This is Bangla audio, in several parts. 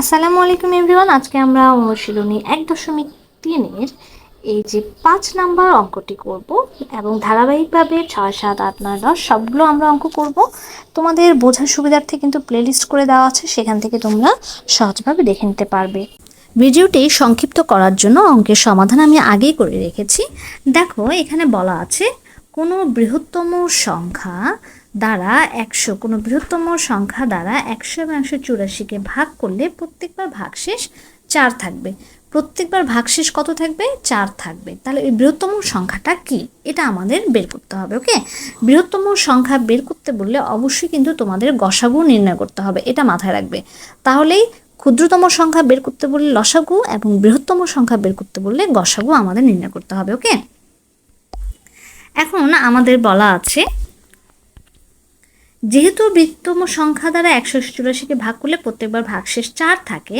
আসসালামু আলাইকুম এভরিওয়ান, আজকে আমরা অনুশীলনী এক দশমিক তিনের এই যে পাঁচ নাম্বার অঙ্কটি করব এবং ধারাবাহিকভাবে ছয়, সাত, আট, নয়, দশ সবগুলো আমরা অঙ্ক করব। তোমাদের বোঝার সুবিধার্থে কিন্তু প্লেলিস্ট করে দেওয়া আছে, সেখান থেকে তোমরা সহজভাবে দেখে নিতে পারবে। ভিডিওটি সংক্ষিপ্ত করার জন্য অঙ্কের সমাধান আমি আগেই করে রেখেছি। দেখো, এখানে বলা আছে, কোনো বৃহত্তম সংখ্যা দ্বারা একশো, কোনো বৃহত্তম সংখ্যা দ্বারা একশো এবং একশো চুরাশিকে ভাগ করলে প্রত্যেকবার ভাগশেষ চার থাকবে। প্রত্যেকবার ভাগশেষ কত থাকবে? চার থাকবে। তাহলে এই বৃহত্তম সংখ্যাটা কি? এটা আমাদের বের করতে হবে, ওকে? বৃহত্তম সংখ্যা বের করতে বললে অবশ্যই কিন্তু তোমাদের গসাগু নির্ণয় করতে হবে, এটা মাথায় রাখবে। তাহলেই ক্ষুদ্রতম সংখ্যা বের করতে বললে লসাগু এবং বৃহত্তম সংখ্যা বের করতে বললে গসাগু আমাদের নির্ণয় করতে হবে, ওকে? এখন আমাদের বলা আছে যেহেতু বৃত্তম সংখ্যা দ্বারা একশো চুরাশিকে ভাগ করলে প্রত্যেকবার ভাগশেষ চার থাকে,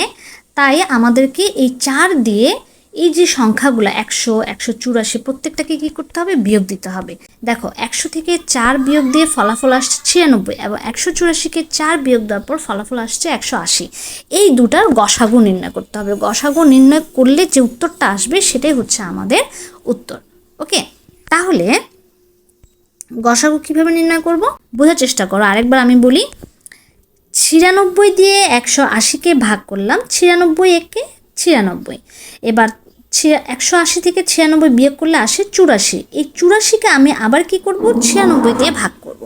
তাই আমাদেরকে এই চার দিয়ে এই যে সংখ্যাগুলো, একশো একশো চুরাশি, প্রত্যেকটাকে কী করতে হবে? বিয়োগ দিতে হবে। দেখো, একশো থেকে চার বিয়োগ দিয়ে ফলাফল আসছে ছিয়ানব্বই এবং একশো চুরাশিকে চার বিয়োগ দেওয়ার পর ফলাফল আসছে একশো আশি। এই দুটার গসাগু নির্ণয় করতে হবে। গসাগু নির্ণয় করলে যে উত্তরটা আসবে, সেটাই হচ্ছে আমাদের উত্তর। ওকে? তাহলে গসাগু কীভাবে নির্ণয় করব? বোঝার চেষ্টা করো। আরেকবার আমি বলি, ছিয়ানব্বই দিয়ে একশো আশিকে ভাগ করলাম, ছিয়ানব্বই একে ছিয়ানব্বই। এবার একশো আশি থেকে ছিয়ানব্বই বিয়োগ করলে আসে চুরাশি। এই চুরাশিকে আমি আবার কি করব? ছিয়ানব্বই দিয়ে ভাগ করব।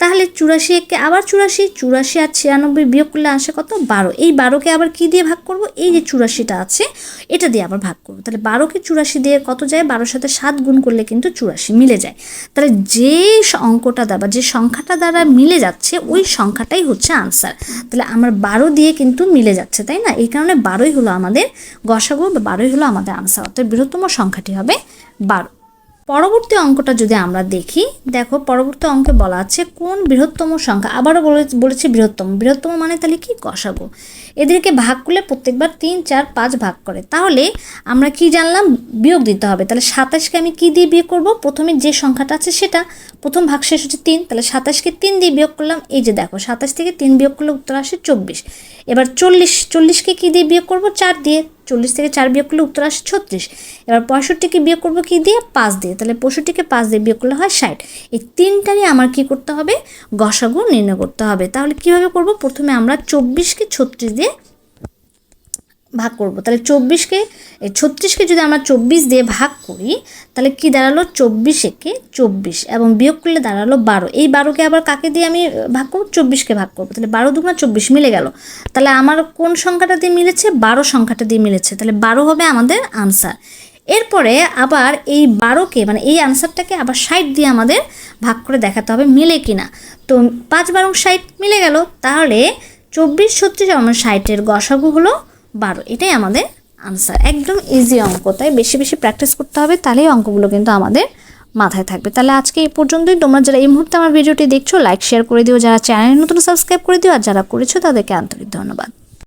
তাহলে চুরাশি একে আবার চুরাশি চুরাশি আর ছিয়ানব্বই বিয়োগ করলে আসে কত? বারো। এই বারোকে আবার কি দিয়ে ভাগ করব? এই যে চুরাশিটা আছে, এটা দিয়ে আবার ভাগ করব। তাহলে বারোকে চুরাশি দিয়ে কত যায়? বারোর সাথে সাত গুণ করলে কিন্তু চুরাশি মিলে যায়। তাহলে যে অঙ্কটা দ্বারা যে সংখ্যাটা দ্বারা মিলে যাচ্ছে, ওই সংখ্যাটাই হচ্ছে আনসার তাহলে আমার বারো দিয়ে কিন্তু মিলে যাচ্ছে, তাই না? এই কারণে বারোই হলো আমাদের গসাগু বা বারোই হলো আমাদের আনসার অর্থাৎ বৃহত্তম সংখ্যাটি হবে বারো। পরবর্তী অঙ্কটা যদি আমরা দেখি, দেখো পরবর্তী অঙ্কে বলা আছে কোন বৃহত্তম সংখ্যা, আবারও বলে, বলেছি বৃহত্তম বৃহত্তম মানে তাহলে কি? কষাবো। এদেরকে ভাগ করলে প্রত্যেকবার তিন, চার, পাঁচ ভাগ করে। তাহলে আমরা কি জানলাম? বিয়োগ দিতে হবে। তাহলে সাতাশকে আমি কি দিয়ে বিয়োগ করব? প্রথমে যে সংখ্যাটা আছে সেটা, প্রথম ভাগ শেষ হচ্ছে তিন, তাহলে সাতাশকে তিন দিয়ে বিয়োগ করলাম। এই যে দেখো, সাতাশ থেকে তিন বিয়োগ করলে উত্তর আসে চব্বিশ। এবার চল্লিশ, চল্লিশকে কী দিয়ে বিয়োগ করব? চার দিয়ে। চল্লিশ থেকে চার বিয়োগ করলে উত্তর আসে ছত্রিশ। এবার পঁয়ষট্টিকে বিয়োগ করব কী দিয়ে? পাঁচ দিয়ে। তাহলে পঁয়ষট্টিকে পাঁচ দিয়ে বিয়োগ করলে হয় ষাট। এই তিনটারই আমার কি করতে হবে? গসাগু নির্ণয় করতে হবে। তাহলে কীভাবে করব? প্রথমে আমরা চব্বিশকে ছত্রিশ দিয়ে ভাগ করব। তাহলে চব্বিশকে ছত্রিশকে যদি আমরা চব্বিশ দিয়ে ভাগ করি, তাহলে কি দাঁড়াল? চব্বিশ একে চব্বিশ এবং বিয়োগ করলে দাঁড়াল বারো। এই বারোকে আবার কাকে দিয়ে আমি ভাগ করব? চব্বিশকে ভাগ করব। তাহলে বারো দুগুণা চব্বিশ মিলে গেল। তাহলে আমার কোন সংখ্যাটা দিয়ে মিলেছে? বারো সংখ্যাটা দিয়ে মিলেছে। তাহলে বারো হবে আমাদের আনসার এরপরে আবার এই বারোকে মানে এই আনসারটাকে আবার ষাট দিয়ে আমাদের ভাগ করে দেখাতে হবে মিলে কিনা। তো পাঁচ বারো ষাট মিলে গেল। তাহলে চব্বিশ, ছত্রিশ, আমার ষাটের গসাগু হলো বারো, এটাই আমাদের আনসার একদম ইজি অঙ্ক, তাই বেশি বেশি প্র্যাকটিস করতে হবে, তাহলেই অঙ্কগুলো কিন্তু আমাদের মাথায় থাকবে। তাহলে আজকে এই পর্যন্তই। তোমরা যারা এই মুহূর্তে আমার ভিডিওটি দেখছ লাইক শেয়ার করে দিও। যারা চ্যানেল নতুন সাবস্ক্রাইব করে দিও। আর যারা করেছ, তাদেরকে আন্তরিক ধন্যবাদ।